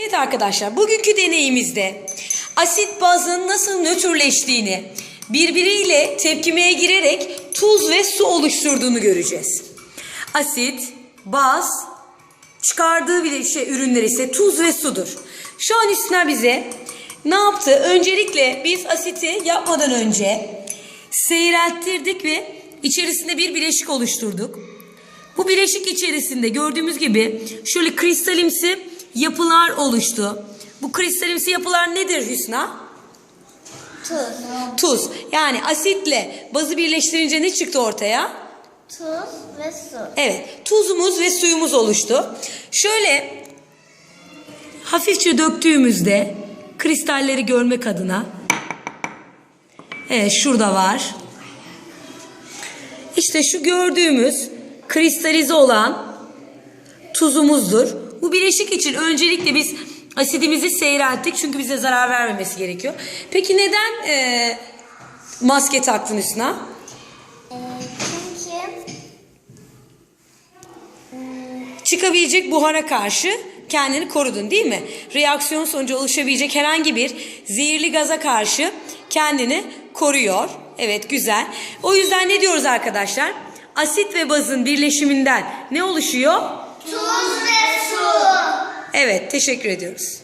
Evet arkadaşlar bugünkü deneyimizde asit bazın nasıl nötrleştiğini birbiriyle tepkimeye girerek tuz ve su oluşturduğunu göreceğiz. Asit, baz çıkardığı bir şey ürünler ise tuz ve sudur. Şu an üstüne bize ne yaptı? Öncelikle biz asiti yapmadan önce seyrelttirdik ve içerisinde bir bileşik oluşturduk. Bu bileşik içerisinde gördüğümüz gibi şöyle kristalimsi yapılar oluştu. Bu kristalimsi yapılar nedir Hüsna? Tuz. Tuz. Yani asitle bazı birleştirince ne çıktı ortaya? Tuz ve su. Evet, tuzumuz ve suyumuz oluştu. Şöyle hafifçe döktüğümüzde kristalleri görmek adına Evet, şurada var. İşte şu gördüğümüz kristalize olan tuzumuzdur. Bu bileşik için öncelikle biz asidimizi seyrelttik çünkü bize zarar vermemesi gerekiyor. Peki neden e, maske taktın üstüne? Ee, çünkü çıkabilecek buhara karşı kendini korudun değil mi? Reaksiyon sonucu oluşabilecek herhangi bir zehirli gaza karşı kendini koruyor. Evet güzel. O yüzden ne diyoruz arkadaşlar? Asit ve bazın birleşiminden ne oluşuyor? tuz. Evet teşekkür ediyoruz.